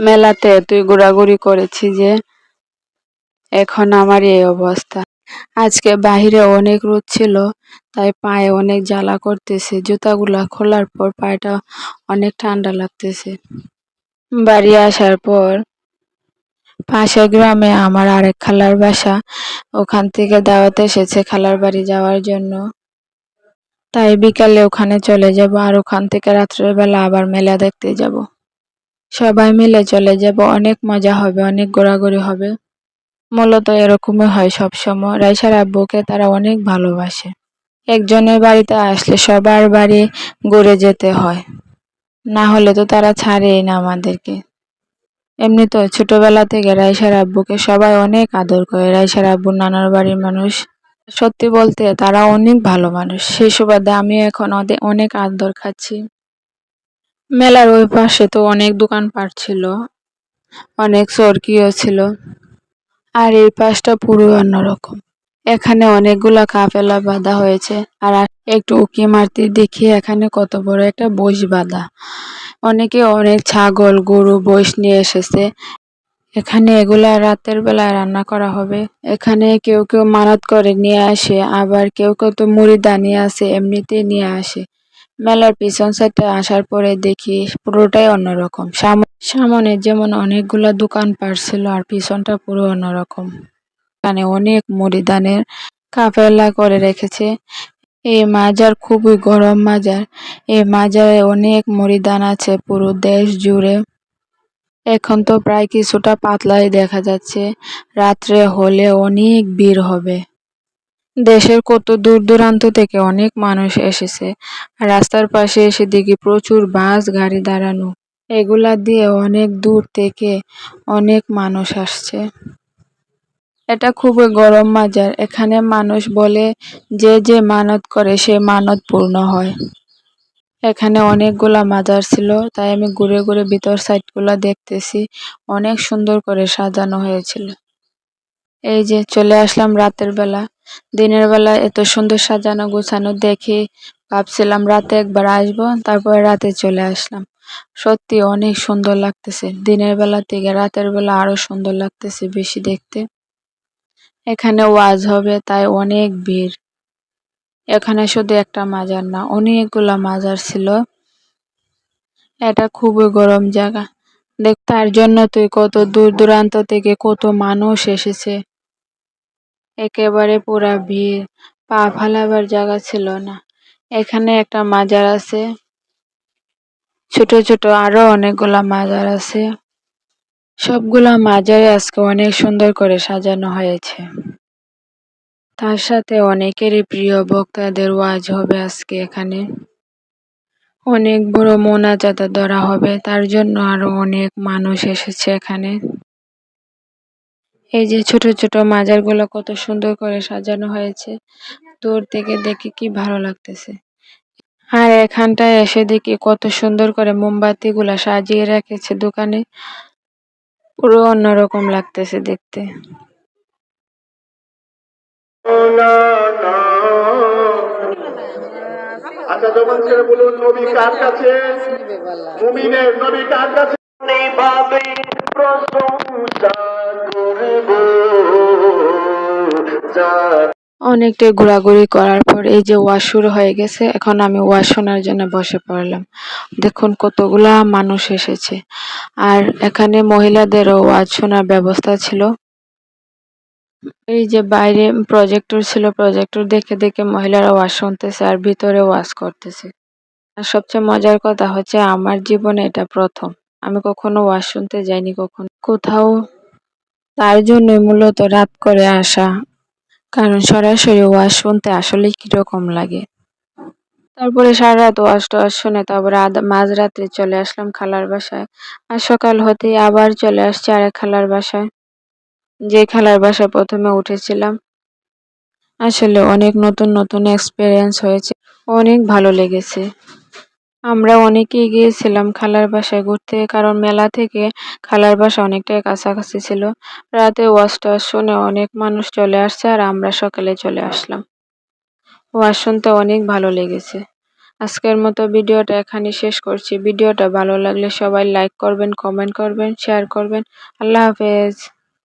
মেলাতে এতই ঘোরাঘুরি করেছি যে এখন আমার এই অবস্থা। আজকে বাহিরে অনেক রোদ ছিল, তাই পায়ে অনেক জ্বালা করতেছে। জুতাগুলা খোলার পর পায়েটা অনেক ঠান্ডা লাগতেছে। বাড়ি আসার পর পাশের গ্রামে আমার আরেক খালার বাসা, ওখান থেকে দাওয়াতে এসেছে খালার বাড়ি যাওয়ার জন্য। তাই বিকালে ওখানে চলে যাব আর ওখান থেকে রাত্রের বেলা আবার মেলা দেখতে যাব। সবাই মিলে চলে যাব। অনেক মজা হবে, অনেক ঘোরাঘুরি হবে। মূলত এরকমই হয় সবসময়। রাইসার আব্বুকে তারা অনেক ভালোবাসে। একজনের বাড়িতে আসলে সবার বাড়ি ঘুরে যেতে হয়। না হলে তো তারা ছাড়েই না আমাদেরকে। এমনি তো ছোটবেলা থেকে রাইসার আব্বুকে সবাই অনেক আদর করে। রাইসার আব্বুর নানার বাড়ির মানুষ। সত্যি বলতে তারা অনেক ভালো মানুষ। সেই সুবাদে আমি এখন অনেক আদর খাচ্ছি। মেলার ওই পাশে তো অনেক দোকানপাট ছিল, অনেক চরকিও ছিল। আর এই পাশটা পুরো অন্যরকম। এখানে অনেকগুলা কাফেলা বাঁধা হয়েছে, আর একটু উকি মারতে দেখি এখানে কত বড় একটা বইস বাঁধা। অনেকে অনেক ছাগল, গরু, বইস নিয়ে এসেছে। এখানে এগুলা রাতের বেলায় রান্না করা হবে। এখানে কেউ কেউ মানত করে নিয়ে আসে, আবার কেউ কেউ তো মুড়ি দানিয়ে আসে এমনিতেই নিয়ে আসে। মেলার পিছন সাইডে আসার পরে দেখি পুরোটাই অন্যরকম। সামনে যেমন অনেকগুলা দোকান ছিল আর পিছনটা পুরো অন্যরকম। এখানে অনেক মুড়িদানের কাফেলা করে রেখেছে। এই মাজার খুবই গরম মাজার। এই মাজারে অনেক মুড়িদান আছে পুরো দেশ জুড়ে। এখন তো প্রায় কিছুটা পাতলাই দেখা যাচ্ছে। রাত্রে হলে অনেক ভিড় হবে। দেশের কত দূর দূরান্ত থেকে অনেক মানুষ এসেছে। রাস্তার পাশে এসে দেখি প্রচুর বাস, গাড়ি দাঁড়ানো। এগুলা দিয়ে অনেক দূর থেকে অনেক মানুষ আসছে। এটা খুবই গরম মাজার। এখানে মানুষ বলে যে যে মানত করে, সে মানত পূর্ণ হয়। এখানে অনেকগুলা মাজার ছিল, তাই আমি ঘুরে ঘুরে ভিতর সাইডগুলা দেখতেছি। অনেক সুন্দর করে সাজানো হয়েছিল। এই যে চলে আসলাম রাতের বেলা। দিনের বেলা এত সুন্দর সাজানো গোছানো দেখে ভাবছিলাম রাতে একবার আসব, তারপরে রাতে চলে আসলাম। সত্যি অনেক সুন্দর লাগতেছে। দিনের বেলা থেকে রাতের বেলা আরও সুন্দর লাগতেছে বেশি দেখতে। এখানে ওয়াজ হবে, তাই অনেক ভিড়। এখানে শুধু একটা মাজার না, অনেকগুলা মাজার ছিল। এটা খুবই গরম জায়গা। দেখ, তার জন্য তুই কত দূর দূরান্ত থেকে কত মানুষ এসেছে। একেবারে পুরা ভিড়। পা ফালাবার জায়গা ছিল না। এখানে একটা মাজার আছে। ছোট ছোট আরও অনেকগুলা মাজার আছে। সবগুলা মাজারে আজকে অনেক সুন্দর করে সাজানো হয়েছে। তার সাথে অনেকেরই প্রিয় বক্তাদের ওয়াজ হবে আজকে এখানে। অনেক বড় মোনাজাতা ধরা হবে। তার জন্য আরও অনেক মানুষ এসেছে এখানে। এই যে ছোট ছোট মাজারগুলো কত সুন্দর করে সাজানো হয়েছে। দূর থেকে দেখে কি ভালো লাগতেছে। আর এখানটায় এসে দেখি কত সুন্দর করে মোমবাতি গুলা সাজিয়ে রেখেছে দোকানে। পুরো অন্যরকম লাগতেছে দেখতে। আচ্ছা যখন ছেড়ে বলুন নবী কার কাছে? মুমিনের নবী কার কাছে? অনেকটাই ঘোরাঘুরি করার পর এই যে ওয়াশ শুরু হয়ে গেছে, এখন আমি ওয়াশ শোনার জন্য বসে পড়লাম। দেখুন কতগুলা মানুষ এসেছে। আর এখানে মহিলাদেরও ওয়াজ শোনার ব্যবস্থা ছিল। এই যে বাইরে প্রজেক্টর ছিল, প্রজেক্টর দেখে দেখে মহিলারা ওয়াজ শুনতেছে আর ভিতরে ওয়াজ করতেছে। আর সবচেয়ে মজার কথা হচ্ছে আমার জীবনে এটা প্রথম। আমি কখনো ওয়াজ শুনতে যাইনি কখনো। কোথাও তার জন্য মূলত রাত করে আসা কারণ সরাসরি ওয়াজ শুনতে আসলে কীরকম লাগে। তারপরে সারা রাত ওয়াজ টোয়াজ শুনে তারপরে মাঝরাত্রে চলে আসলাম খালার বাসায়। আর সকাল হতেই আবার চলে আসছি আরেক খালার বাসায়। যে খেলার বাসায় প্রথমে উঠেছিলাম। আসলে অনেক নতুন নতুন এক্সপিরিয়েন্স হয়েছে। অনেক ভালো লেগেছে। আমরা অনেকেই গিয়েছিলাম খালার বাসায় ঘুরতে, কারণ মেলা থেকে খালার বাসা অনেকটাই কাছাকাছি ছিল। রাতে ওয়াশ টাওয়াজ শুনে অনেক মানুষ চলে আসছে আর আমরা সকালে চলে আসলাম। ওয়াজ শুনতে অনেক ভালো লেগেছে। আজকের মতো ভিডিওটা এখানে শেষ করছি। ভিডিওটা ভালো লাগলে সবাই লাইক করবেন কমেন্ট করবেন শেয়ার করবেন। আল্লাহ হাফেজ।